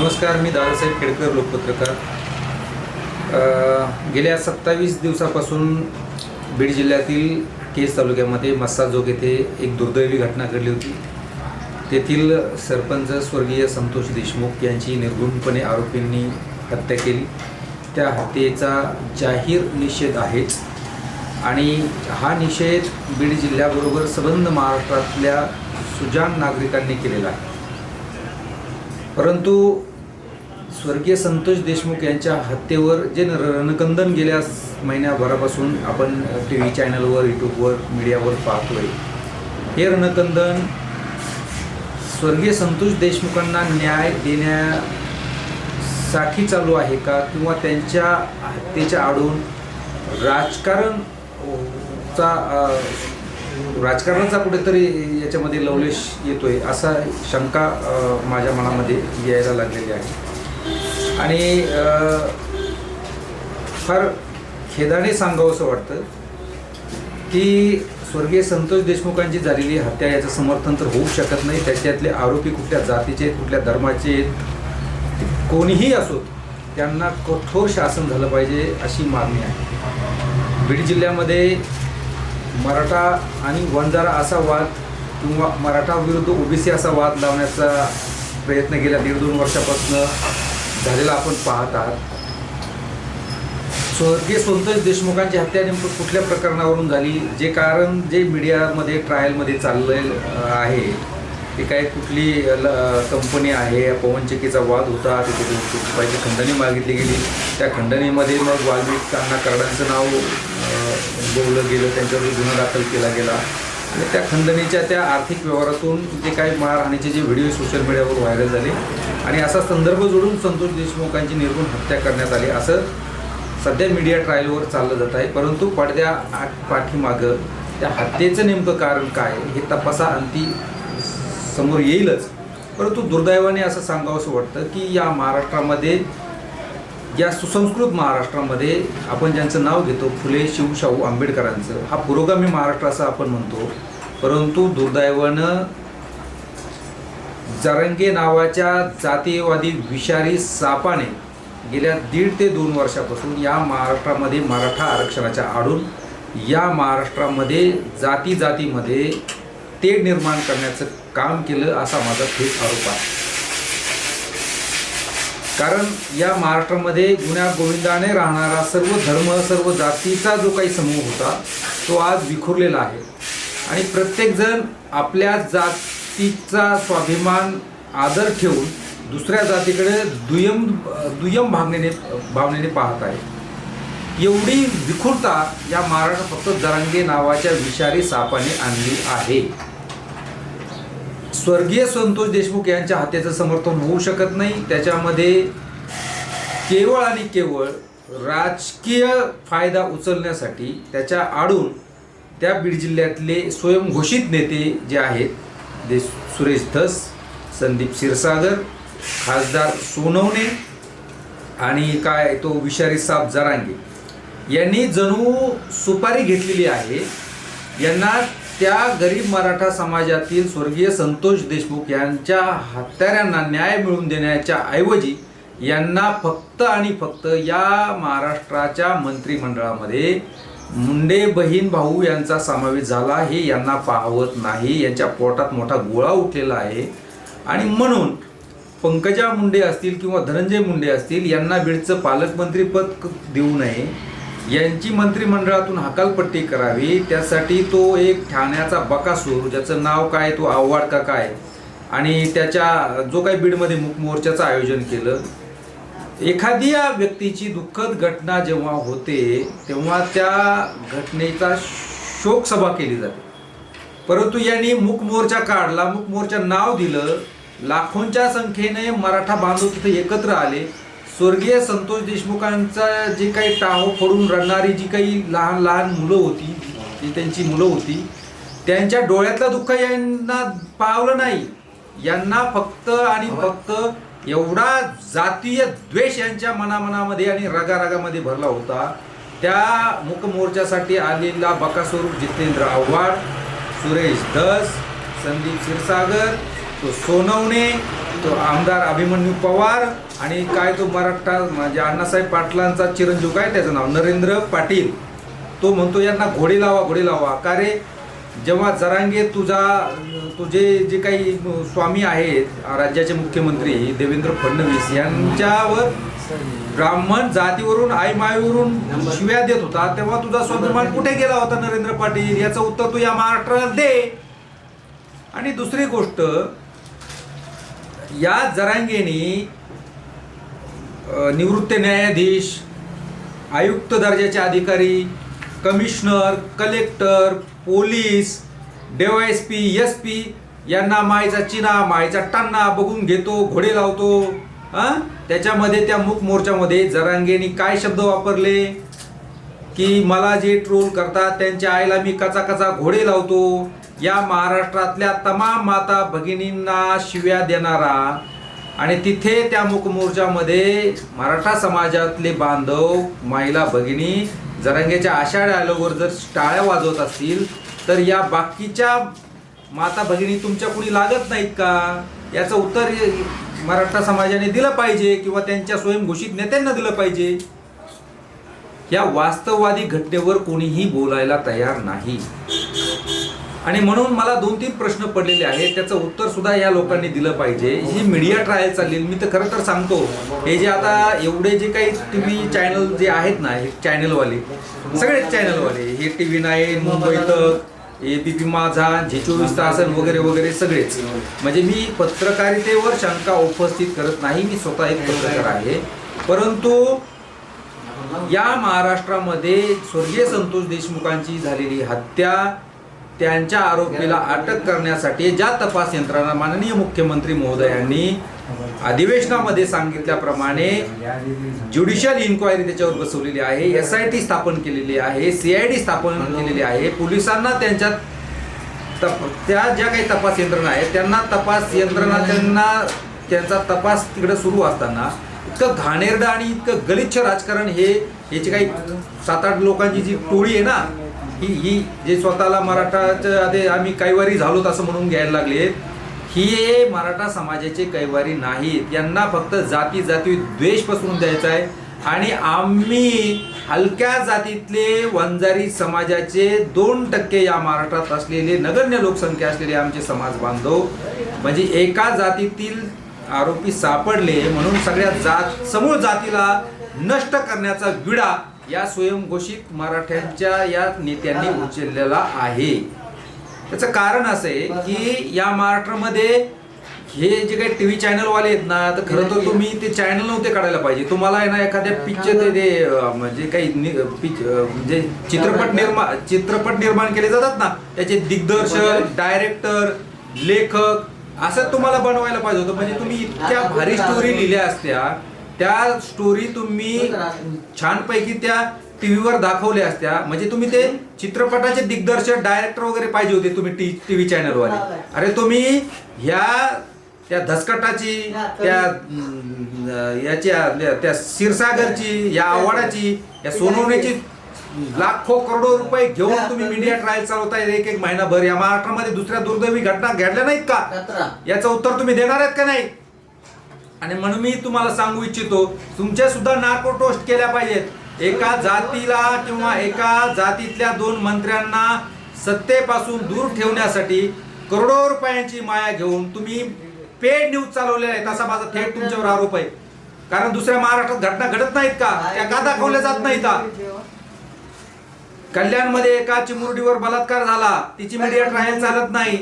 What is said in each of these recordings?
नमस्कार मी दादासाहेब खेडकर लोकपत्रकार. गेल्या सत्तावीस दिवसापासून बीड जिल्ह्यातील केस तालुक्यामध्ये मस्साजोग येथे एक दुर्दैवी घटना घडली होती. तेथील सरपंच स्वर्गीय संतोष देशमुख यांची निर्गुणपणे आरोपींनी हत्या केली. त्या हत्येचा जाहीर निषेध आहेच आणि हा निषेध बीड जिल्ह्याबरोबर संबंध महाराष्ट्रातल्या सुजान नागरिकांनी केलेला आहे. परंतु स्वर्गीय संतोष देशमुख यांच्या हत्येवर जे न- रणकंदन गेल्या महिन्याभरापासून आपण टी व्ही चॅनलवर यूट्यूबवर मीडियावर पाहतोय. हे रणकंदन स्वर्गीय संतोष देशमुखांना न्याय देण्यासाठी चालू आहे का? किंवा त्यांच्या हत्येच्या आडून राजकारण चा राजकारणाचा कुठेतरी याच्यामध्ये लवलेश येतोय असा शंका माझ्या मनामध्ये यायला लागलेली आहे. आणि फार खेदाने सांगावंसं वाटतं की स्वर्गीय संतोष देशमुखांची झालेली हत्या याचं समर्थन तर होऊ शकत नाही. त्याच्यातले आरोपी कुठल्या जातीचे आहेत कुठल्या धर्माचे आहेत कोणीही असोत त्यांना कठोर शासन झालं पाहिजे अशी मागणी आहे. बीड जिल्ह्यामध्ये मराठा आणि वंजारा असा वाद किंवा मराठा विरुद्ध ओबीसी असा वाद लावण्याचा प्रयत्न गेल्या दीड दोन वर्षापासून. झालेला आपण पाहत आहात. स्वर्गीय संतोष देशमुखांची हत्या नेमकं कुठल्या प्रकरणावरून झाली? जे कारण जे मीडियामध्ये ट्रायलमध्ये चाललेलं आहे ते काय कुठली ल- कंपनी आहे? पवनचक्कीचा वाद होता तिथे पाहिजे खंडणी मागितली गेली. त्या खंडणीमध्ये मग वाल्मिकांना करडांचं नाव बोललं गेलं त्यांच्यावर गुन्हा दाखल केला गेला. आणि त्या खंडणीच्या त्या आर्थिक व्यवहारातून जे काही मारहाणीचे जे व्हिडिओ सोशल मीडियावर व्हायरल झाले आणि असा संदर्भ जोडून संतोष देशमुखांची निर्गुण हत्या करण्यात आली. असं सध्या मीडिया ट्रायलवर चाललं जात आहे. परंतु पडद्या आठ पाठीमागं त्या हत्येचं नेमकं कारण काय हे तपासा अंती समोर येईलच. परंतु दुर्दैवाने असं सांगावंसं वाटतं की या महाराष्ट्रामध्ये या सुसंस्कृत महाराष्ट्रामध्ये आपण ज्यांचं नाव घेतो फुले शिवशाहू आंबेडकरांचं हा पुरोगामी महाराष्ट्र असं आपण म्हणतो. परंतु दुर्दैवानं जरंगे नावाच्या जातीयवादी विषारी सापाने गेल्या दीड ते दोन वर्षापासून या महाराष्ट्रामध्ये मराठा आरक्षणाच्या आडून या महाराष्ट्रामध्ये जाती जातीमध्ये ते निर्माण करण्याचं काम केलं असा माझा थेट आरोप आहे. कारण या महाराष्ट्रामध्ये गुण्या गोविंदाने राहणारा सर्व धर्म सर्व जातीचा जो काही समूह होता तो आज विखुरलेला आहे. आणि प्रत्येकजण आपल्या जात जातीचा स्वाभिमान आदर ठेवून दुसऱ्या जातीकडे दुय्यम दुय्यम भावनेने भावनेने पाहत आहे. एवढी विखुरता या महाराष्ट्र फक्त दरांगे नावाच्या विषारी सापाने आणली आहे. स्वर्गीय संतोष देशमुख यांच्या हत्येचं समर्थन होऊ शकत नाही. त्याच्यामध्ये केवळ आणि केवळ राजकीय फायदा उचलण्यासाठी त्याच्या आडून त्या बीड जिल्ह्यातले स्वयंघोषित नेते जे आहेत दे सुरेश धस संदीप क्षीरसागर खासदार सोनवणे आणि काय तो विषारी साप जरांगे. यांनी जणू सुपारी घेतलेली आहे. यांना त्या गरीब मराठा समाजातील स्वर्गीय संतोष देशमुख यांच्या हत्याऱ्यांना न्याय मिळवून देण्याच्या ऐवजी यांना फक्त आणि फक्त या महाराष्ट्राच्या मंत्रिमंडळामध्ये मुंडे बहीण भाऊ यांचा समावेश झाला हे यांना पाहवत नाही. यांच्या पोटात मोठा गोळा उठलेला आहे. आणि म्हणून पंकजा मुंडे असतील किंवा धनंजय मुंडे असतील यांना बीडचं पालकमंत्रीपद देऊ नये. यांची मंत्रिमंडळातून हकालपट्टी करावी. त्यासाठी तो एक ठाण्याचा बकासूर ज्याचं नाव काय तो आव्हाड का काय आणि त्याच्या जो काही बीडमध्ये मूक मोर्चाचं आयोजन केलं एखाद्या व्यक्तीची दुःखद घटना जेव्हा होते तेव्हा त्या घटनेचा शोकसभा केली जाते. परंतु यांनी मूक मोर्चा काढला मूक मोर्चा नाव दिलं लाखोंच्या संख्येने मराठा बांधव तिथे एकत्र आले. स्वर्गीय संतोष देशमुखांचा जे काही टाहो फोडून रडणारी जी काही लहान लहान मुलं होती जी त्यांची मुलं होती त्यांच्या डोळ्यातलं दुःख यांना पावलं नाही. यांना फक्त आणि फक्त एवढा जातीय द्वेष यांच्या मनामनामध्ये आणि रगारगामध्ये भरला होता. त्या मुकमोर्चासाठी आलेला बकास्वरूप जितेंद्र आव्हाड सुरेश दस संदीप क्षीरसागर तो सोनवणे तो आमदार अभिमन्यू पवार आणि काय तो मराठा म्हणजे अण्णासाहेब पाटलांचा चिरंजीव काय त्याचं नाव? नरेंद्र पाटील. तो म्हणतो यांना घोडे लावा घोडे लावा. का रे? जेव्हा जरांगे तुझा तुझे जे काही स्वामी आहेत राज्याचे मुख्यमंत्री देवेंद्र फडणवीस यांच्यावर ब्राह्मण जातीवरून आई मायवरून शिव्या देत होता तेव्हा तुझा स्वाभिमान कुठे गेला होता नरेंद्र पाटील? याचं उत्तर तू या महाराष्ट्राला दे. आणि दुसरी गोष्ट या जरांगेनी निवृत्त न्यायाधीश आयुक्त दर्जाचे अधिकारी commissioner collector police S P S P यांना मायचा चिना मायचा टन्ना बघून घेतो घोडे लावतो हां? त्याच्यामध्ये त्या मूक मोर्चामध्ये जरांगेनी काय शब्द वापरले? की मला जे ट्रोल करतात त्यांच्या आईला मी कचा कचा घोडे लावतो. या महाराष्ट्रातल्या तमाम माता भगिनींना शिव्या देणारा आणि तिथे त्या मुकमोर्चामध्ये मराठा समाजातले बांधव महिला भगिनी जरंगेच्या आषाढ आल्यावर जर टाळ्या वाजवत असतील तर या बाकीच्या माता भगिनी तुमच्या कुणी लागत नाहीत का? याचं उत्तर मराठा समाजाने दिलं पाहिजे किंवा त्यांच्या स्वयंघोषित नेत्यांना दिलं पाहिजे. या वास्तववादी घटनेवर कोणीही बोलायला तयार नाही. आणि म्हणून मला दोन तीन प्रश्न पडलेले आहेत. त्याचं उत्तर सुद्धा या लोकांनी दिलं पाहिजे. ही मीडिया ट्रायल चालली मी तर खरं तर सांगतो हे जे आता एवढे जे काही टी व्ही चॅनल जे आहेत ना हे चॅनलवाले सगळेच चॅनलवाले हे टी व्ही नाईन मुंबई तक ए बी पी माझा झे चोवीस तास वगैरे वगैरे सगळेच. म्हणजे मी पत्रकारितेवर शंका उपस्थित करत नाही मी स्वतः एक पत्रकार आहे. परंतु या महाराष्ट्रामध्ये स्वर्गीय संतोष देशमुखांची झालेली हत्या त्यांच्या आरोपीला अटक करण्यासाठी ज्या तपास यंत्रणा माननीय मुख्यमंत्री महोदयांनी अधिवेशनामध्ये सांगितल्याप्रमाणे ज्युडिशियल इन्क्वायरी त्याच्यावर बसवलेली आहे एस आय टी स्थापन केलेली आहे सीआयडी स्थापन केलेली आहे. पोलिसांना त्यांच्या तप त्या ज्या काही तपास यंत्रणा आहेत त्यांना तपास यंत्रणा त्यांना त्यांचा तपास तिकडे सुरू असताना इतकं घाणेरडं आणि इतकं गलिच्छ राजकारण हे याची काही सात आठ लोकांची जी टोळी आहे ना ही ही जे स्वतःला मराठाचं आधी आम्ही कैवारी झालोत असं म्हणून घ्यायला लागले. ही हे मराठा समाजाचे कैवारी नाहीत. यांना फक्त जाती जाती द्वेष पसरून द्यायचा आहे. आणि आम्ही हलक्या जातीतले वंजारी समाजाचे दोन टक्के या महाराष्ट्रात असलेले नगण्य लोकसंख्या असलेले आमचे समाज बांधव म्हणजे एका जातीतील आरोपी सापडले म्हणून सगळ्या जात समूळ जातीला नष्ट करण्याचा विडा या स्वयंघोषित मराठ्यांच्या या नेत्यांनी उचललेला आहे. त्याचं कारण असं आहे की या महाराष्ट्रामध्ये हे जे काही टी व्ही चॅनलवाले आहेत ना तर खरं तर तुम्ही ते चॅनल नव्हते काढायला पाहिजे. तुम्हाला आहे ना एखाद्या पिक्चर ते म्हणजे काही म्हणजे चित्रपट निर्माण चित्रपट निर्माण केले जातात ना त्याचे दिग्दर्शक डायरेक्टर लेखक असं तुम्हाला बनवायला पाहिजे होतं. म्हणजे तुम्ही इतक्या भारी स्टोरी लिहिल्या असत्या त्या स्टोरी तुम्ही छानपैकी त्या टीव्हीवर दाखवल्या असत्या. म्हणजे तुम्ही ते चित्रपटाचे दिग्दर्शक डायरेक्टर वगैरे पाहिजे होते तुम्ही टी टीव्ही चॅनलवाले अरे तुम्ही ह्या त्या धसकटाची त्या याच्या त्या क्षीरसागरची या आव्हाडाची या सोनवण्याची लाखो करोडो रुपये घेऊन तुम्ही मीडिया ट्रायल चालवताय एक एक महिनाभर. या महाराष्ट्रामध्ये दुसऱ्या दुर्दैवी घटना घडल्या नाहीत का? याचं उत्तर तुम्ही देणार आहेत का नाही? आणि म्हणून मी तुम्हाला सांगू इच्छितो तुमच्या सुद्धा नार्को टोस्ट केल्या पाहिजेत. एका जातीला किंवा एका जातीतल्या दोन मंत्र्यांना सत्तेपासून दूर ठेवण्यासाठी करोडो रुपयांची माया घेऊन तुम्ही पेड न्यूज चालवलेल्या आहेत असा माझा थेट तुमच्यावर आरोप आहे. कारण दुसऱ्या महाराष्ट्रात घटना घडत नाहीत का? त्या का दाखवल्या जात नाहीत? का कल्याणमध्ये एका चिमुरडीवर बलात्कार झाला. तिची मीडिया ट्रायल चालत नाही.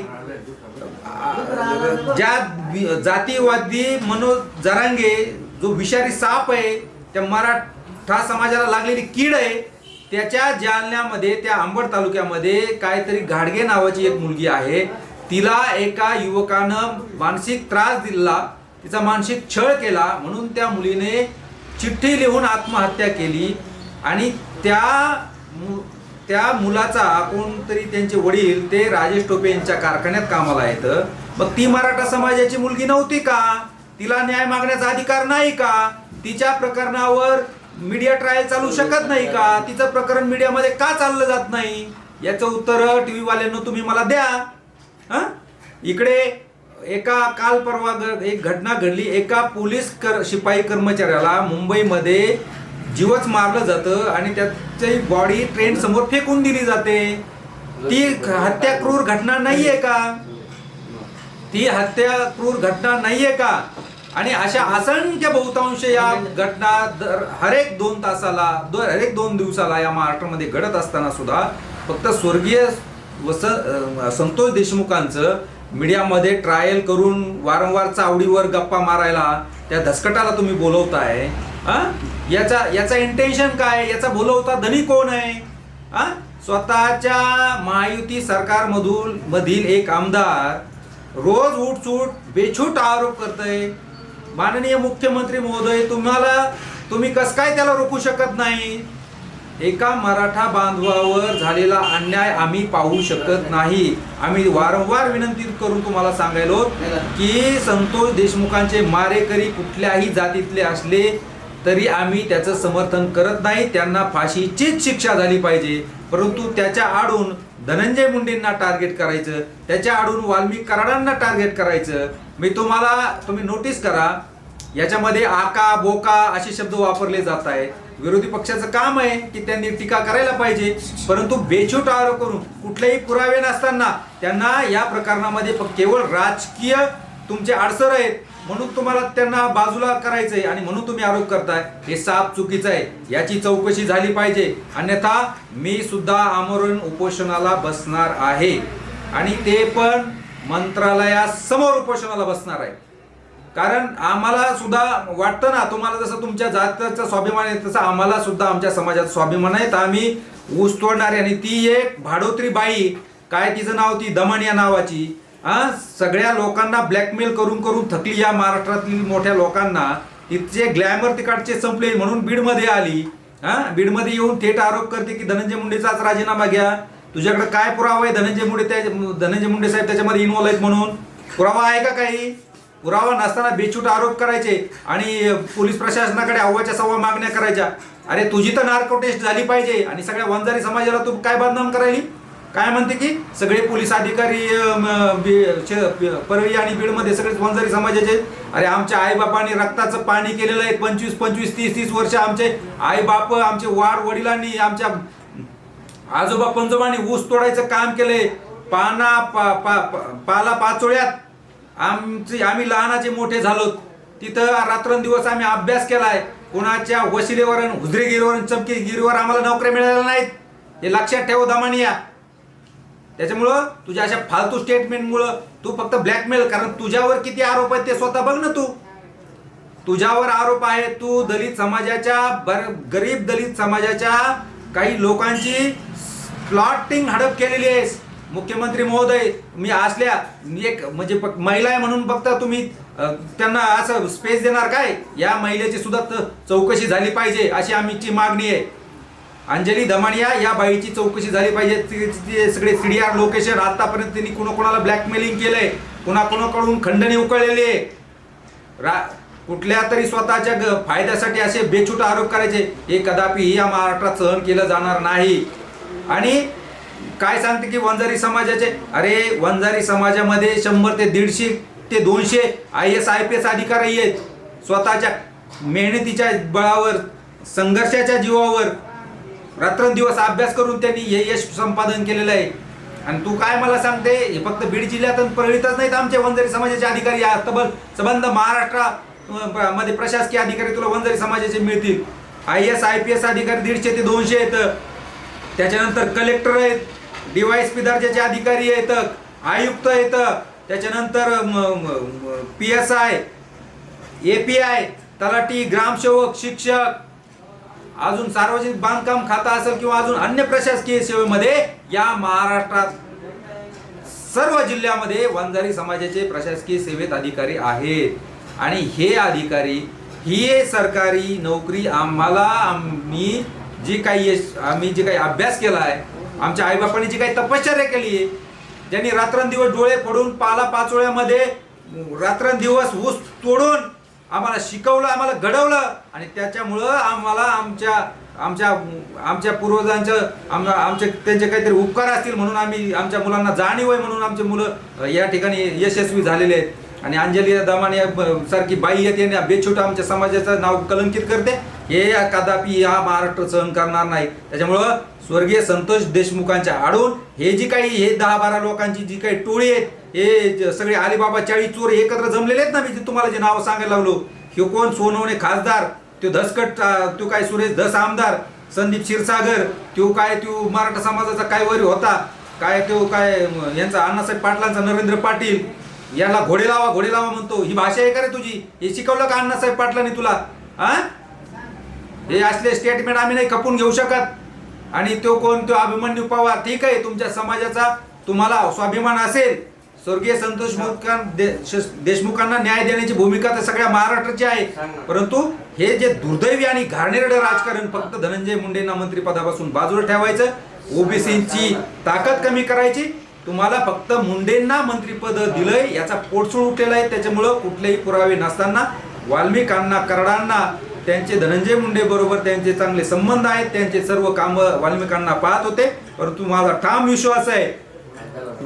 ज्या जातीवादी मनोज जरांगे जो विषारी साप आहे त्या मराठा समाजाला लागलेली कीड आहे त्याच्या जालन्यामध्ये त्या अंबड तालुक्यामध्ये काहीतरी घाडगे नावाची एक मुलगी आहे. तिला एका युवकानं मानसिक त्रास दिला तिचा मानसिक छळ केला म्हणून त्या मुलीने चिठ्ठी लिहून आत्महत्या केली. आणि त्या मु- त्या मुलाचा कोणतरी त्यांचे वडील ते राजेश टोपे यांच्या कारखान्यात कामाला येतं मग ती मराठा समाजाची मुलगी नव्हती का? तिला न्याय मागण्याचा अधिकार नाही का? तिच्या प्रकरणावर मीडिया ट्रायल चालू शकत नाही का? तिचं प्रकरण मीडियामध्ये का चाललं जात नाही? याचं उत्तर टीव्ही वाल्यांना तुम्ही मला द्या. हा? इकडे एका काल परवा एक घटना घडली. एका पोलीस कर शिपाई कर्मचाऱ्याला मुंबईमध्ये जीवच मारलं जातं आणि त्याची बॉडी ट्रेन समोर फेकून दिली जाते. ती हत्या क्रूर घटना नाहीये का? ती हत्या क्रूर घटना नाहीये का? आणि अशा असंख्य बहुतांश या घटना दर हरेक दोन तासाला दो हरेक दोन दिवसाला या महाराष्ट्रामध्ये घडत असताना सुद्धा फक्त स्वर्गीय वस संतोष देशमुखांचं मीडियामध्ये ट्रायल करून वारंवार चावडीवर गप्पा मारायला त्या धसकटाला तुम्ही बोलवताय. याचा याचा इंटेन्शन काय? याचा बोलवता धनी कोण आहे? हा? स्वतःच्या महायुती सरकारमधून मधील एक आमदार रोज उठसूट बेछूट आरोप करतय. माननीय मुख्यमंत्री महोदय तुम्हाला तुम्ही कस काय त्याला रोखू शकत नाही? एका मराठा बांधवावर झालेला अन्याय आम्ही पाहू शकत नाही. आम्ही वारंवार विनंती करून तुम्हाला सांगायलो की संतोष देशमुखांचे मारेकरी कुठल्याही जातीतले असले तरी आम्ही त्याचं समर्थन करत नाही. त्यांना फाशीचीच शिक्षा झाली पाहिजे. परंतु त्याच्या आडून धनंजय मुंडेंना टार्गेट करायचं त्याच्या आडून वाल्मिक कराडांना टार्गेट करायचं. मी तुम्हाला तुम्ही नोटीस करा याच्यामध्ये आका बोका असे शब्द वापरले जात आहेत विरोधी पक्षाचं काम आहे की त्यांनी टीका करायला पाहिजे. परंतु बेछूट आरोप करून कुठलेही पुरावे नसताना त्यांना या प्रकरणामध्ये केवळ राजकीय तुमचे अडसर आहेत म्हणून तुम्हाला त्यांना बाजूला करायचंय आणि म्हणून तुम्ही आरोप करताय. हे साप चुकीचं आहे. याची चौकशी झाली पाहिजे. अन्यथा मी सुद्धा आमरण उपोषणाला बसणार आहे. आणि ते पण मंत्रालयासमोर उपोषणाला बसणार आहे. कारण आम्हाला सुद्धा वाटतं ना तुम्हाला जसं तुमच्या जातीचा स्वाभिमान आहे तसं आम्हाला सुद्धा आमच्या समाजात स्वाभिमान आहे. तर आम्ही ऊस तोडणारे आणि ती एक भाडोत्री बाई काय तिचं नाव ती दमण या नावाची सगळ्या लोकांना ब्लॅकमेल करून करून थकली या महाराष्ट्रातील मोठ्या लोकांना. तिचे ग्लॅमर तिकडचे संपले म्हणून बीडमध्ये आली. हा बीडमध्ये येऊन थेट आरोप करते की धनंजय मुंडेचाच राजीनामा घ्या. तुझ्याकडे काय पुरावा आहे? धनंजय मुंडे त्या धनंजय मुंडे साहेब त्याच्यामध्ये इन्व्हॉल्व आहेत म्हणून. पुरावा आहे का काही? पुरावा नसताना बेछूट आरोप करायचे आणि पोलीस प्रशासनाकडे अव्वाच्या सव्वा मागण्या करायच्या. अरे तुझी तर नार्को टेस्ट झाली पाहिजे आणि सगळ्या वंजारी समाजाला तू काय बदनाम करायली? काय म्हणते की सगळे पोलीस अधिकारी बी- श- परळी आणि बीडमध्ये सगळेच वंजारी समाजाचे अरे आमच्या आईबापांनी रक्ताचं पाणी केलेलं आहे. पंचवीस पंचवीस तीस तीस वर्ष आमचे आईबाप आमचे वाड वडिलांनी आमच्या आजोबा पंजोबांनी ऊस तोडायचं काम केलंय. पाना पा, पा, पा- पाला पाचोळ्यात आमची आम्ही लहानाचे मोठे झालो. तिथं रात्रंदिवस आम्ही अभ्यास केलाय. कुणाच्या वशिलेवर हुजरे हुजरेगिरीवर चमकी चमकीगिरीवर आम्हाला नोकऱ्या मिळाल्या नाहीत. हे लक्षात ठेव दमानिया. त्याच्यामुळं तुझ्या अशा फालतू स्टेटमेंटमुळं तू फक्त ब्लॅकमेल कारण तुझ्यावर किती आरोप आहेत ते स्वतः बघ ना तू. तुझ्यावर आरोप आहे तू दलित समाजाच्या बर- गरीब दलित समाजाच्या काही लोकांची प्लॉटिंग हडप केलेली आहेस. मुख्यमंत्री महोदय मी असल्या मी एक म्हणजे महिला आहे म्हणून बघता तुम्ही त्यांना असं स्पेस देणार काय? या महिलेची सुद्धा त- चौकशी झाली पाहिजे अशी आमची मागणी आहे. अंजली धमानिया या बाईची चौकशी झाली पाहिजे. ती- सगळे सीडीआर लोकेशन आतापर्यंत त्यांनी कोणाकोणाला ब्लॅकमेलिंग केलंय. कोणाकोणाकडून खंडणी उकळलेली आहे. रा कुठल्या तरी स्वतःच्या ग- फायद्यासाठी असे बेछूट आरोप करायचे. हे कदापि या महाराष्ट्रात सहन केलं जाणार नाही. आणि काय सांगते की वंजारी समाजाचे? अरे वंजारी समाजामध्ये शंभर ते दीडशे ते दोनशे I S I P S अधिकारी आहेत. स्वतःच्या मेहनतीच्या बळावर संघर्षाच्या जीवावर रात्रंदिवस अभ्यास करून त्यांनी हे यश संपादन केलेलं आहे. आणि तू काय मला सांगते हे फक्त बीड जिल्ह्यात आणि परळीतच नाहीत आमचे वंजारी समाजाचे अधिकारी. या तब्बल संबंध महाराष्ट्रा मध्ये प्रशासकीय अधिकारी तुला वंजारी समाजाचे मिळतील. I S I P S अधिकारी दीडशे ते दोनशे आहेत. त्याच्यानंतर कलेक्टर आहेत डीवायएसपी दर्जाचे अधिकारी आहेत आयुक्त आहेत. त्याच्यानंतर P S I A P I तलाठी ग्रामसेवक शिक्षक अजून सार्वजनिक बांधकाम खाता असेल किंवा अजून अन्य प्रशासकीय सेवेमध्ये या महाराष्ट्रात सर्व जिल्ह्यामध्ये वंजारी समाजाचे प्रशासकीय सेवेत अधिकारी आहेत. आणि हे अधिकारी ही सरकारी नोकरी आम्हाला आम्ही जी काही आम्ही जे काही अभ्यास केला आहे आमच्या आईबापांनी जी काही तपश्चर्या केली आहे ज्यांनी रात्रंदिवस डोळे पडून पाला पाचोळ्यामध्ये रात्रंदिवस ऊस तोडून आम्हाला शिकवलं आम्हाला घडवलं आणि त्याच्यामुळं आम्हाला आमच्या आमच्या आमच्या पूर्वजांचं आम आमचे त्यांचे काहीतरी उपकार असतील म्हणून आम्ही आमच्या मुलांना जाणीव आहे म्हणून आमचे मुलं या ठिकाणी यशस्वी झालेले आहेत. आणि अंजली दमाने सारखी बाई येते आणि बेछूट आमच्या समाजाचं नाव कलंकित करते. हे कदापि हा महाराष्ट्र सहन करणार नाही. त्याच्यामुळं स्वर्गीय संतोष देशमुखांच्या आडून हे जी काही हे दहा बारा लोकांची जी काही टोळी आहे हे ज- सगळे अलिबाबा चाळीस चोर एकत्र जमलेले आहेत ना मी तुम्हाला जे नाव सांगायला लागलो हे कोण? सोनवणे खासदार तो धसकट तो काय सुरेश धस आमदार संदीप क्षीरसागर तो काय तो मराठा समाजाचा काय वरी होता काय तो काय यांचा अण्णासाहेब पाटलांचा नरेंद्र पाटील याला घोडे लावा घोडे लावा म्हणतो. ही भाषा आहे का रे तुझी? हे शिकवलं का अण्णासाहेब पाटलांनी तुला? हा हे असले स्टेटमेंट आम्ही नाही खपून घेऊ शकत. आणि तो कोण? तो अभिमन्यू पवार. ठीक आहे तुमच्या समाजाचा तुम्हाला स्वाभिमान असेल. स्वर्गीय संतोष देशमुखांना न्याय देण्याची भूमिका तर सगळ्या महाराष्ट्राची आहे. परंतु हे जे दुर्दैवी आणि घाणेरडं राजकारण फक्त धनंजय मुंडेंना मंत्रिपदापासून बाजूला ठेवायचं ओबीसीची ताकद कमी करायची तुम्हाला फक्त मुंडेंना मंत्रिपद दिलंय याचा पोटसूळ उठलेला आहे. त्याच्यामुळं कुठलेही पुरावे नसताना वाल्मिकांना कराडांना त्यांचे धनंजय मुंडे बरोबर त्यांचे चांगले संबंध आहेत. त्यांचे सर्व काम वाल्मिकांना पाहत होते. परंतु माझा ठाम विश्वास आहे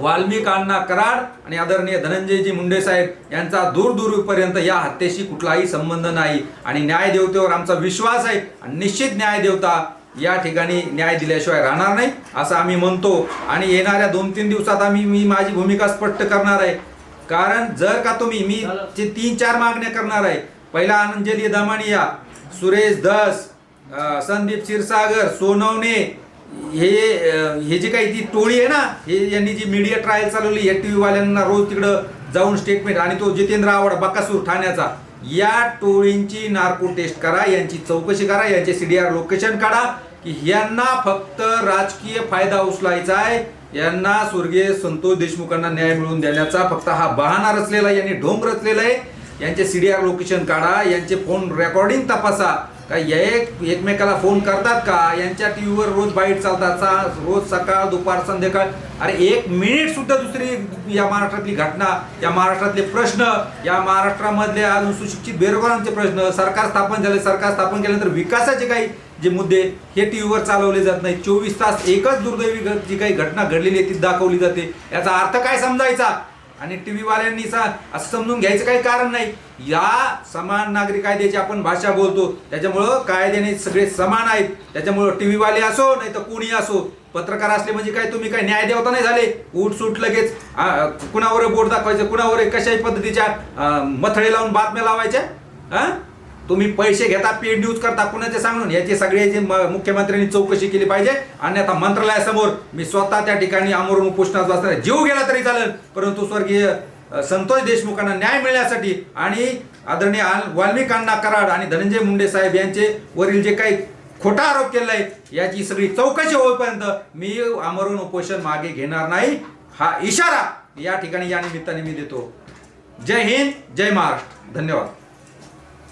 वाल्मिकांना कराड आणि आदरणीय धनंजयजी मुंडे साहेब यांचा दूर दूरपर्यंत या हत्येशी कुठलाही संबंध नाही. आणि न्याय देवतेवर आमचा विश्वास आहे आणि निश्चित न्याय देवता या ठिकाणी न्याय दिल्याशिवाय राहणार नाही असं आम्ही म्हणतो. आणि येणाऱ्या दोन तीन दिवसात आम्ही मी माझी भूमिका स्पष्ट करणार आहे. कारण जर का तुम्ही मी जे तीन चार मागण्या करणार आहे. पहिला अंजली दमानिया सुरेश दस संदीप क्षीरसागर सोनवणे हे हे जी काही ती टोळी आहे ना हे यांनी जी मीडिया ट्रायल चालवली या टी व्हीवाल्यांना रोज तिकडं जाऊन स्टेटमेंट आणि तो जितेंद्र आवड बकासूर ठाण्याचा या टोळींची नार्को टेस्ट करा यांची चौकशी करा यांचे सीडीआर लोकेशन काढा की यांना फक्त राजकीय फायदा उचलायचा आहे. यांना स्वर्गीय संतोष देशमुखांना न्याय मिळवून देण्याचा फक्त हा बहाणा रचलेला आहे, यांनी ढोंग रचलेला आहे. यांचे सीडीआर लोकेशन काढा यांचे फोन रेकॉर्डिंग तपासा. का एक एकमेकाला फोन करतात का? यांच्या टी व्हीवर रोज बाईट चालतात. सा- रोज सकाळ दुपार संध्याकाळ. अरे एक मिनिट सुद्धा दुसरी या महाराष्ट्रातली घटना या महाराष्ट्रातले प्रश्न या महाराष्ट्रामधले अजून सुशिक्षित बेरोजगारांचे प्रश्न सरकार स्थापन झाले सरकार स्थापन केल्यानंतर विकासाचे काही जे मुद्दे हे टी व्हीवर चालवले जात नाही. चोवीस तास एकच दुर्दैवी जी काही घटना घडलेली आहे ती दाखवली जाते. याचा अर्थ काय समजायचा? आणि टीव्ही व्हीवाल्यांनी सा- असं समजून घ्यायचं काही कारण नाही. या समान नागरिक कायद्याची आपण भाषा बोलतो. त्याच्यामुळं कायद्याने सगळे समान आहेत. त्याच्यामुळं टीव्ही वाले असो नाही तर कोणी असो. पत्रकार असले म्हणजे काय? तुम्ही काय न्याय देवता नाही झाले? उठ सूट लगेच. कुणावर बोट दाखवायचं? कुणावर कशाही पद्धतीच्या मथळे लावून बातम्या लावायच्या? हा तुम्ही पैसे घेता पेड न्यूज करता कुणाचे सांगून? याची सगळ्याची मुख्यमंत्र्यांनी चौकशी केली पाहिजे. अन्यथा मंत्रालयासमोर मी स्वतः त्या ठिकाणी अमरून उपोषणात बसणार जीव गेला तरी चालेल. परंतु स्वर्गीय संतोष देशमुखांना न्याय मिळण्यासाठी आणि आदरणीय वाल्मिकांना कराड आणि धनंजय मुंडे साहेब यांचे वरील जे काही खोटा आरोप केला आहे याची सगळी चौकशी होईपर्यंत मी अमरून उपोषण मागे घेणार नाही. हा इशारा या ठिकाणी या निमित्ताने मी देतो. जय हिंद जय महाराष्ट्र. धन्यवाद.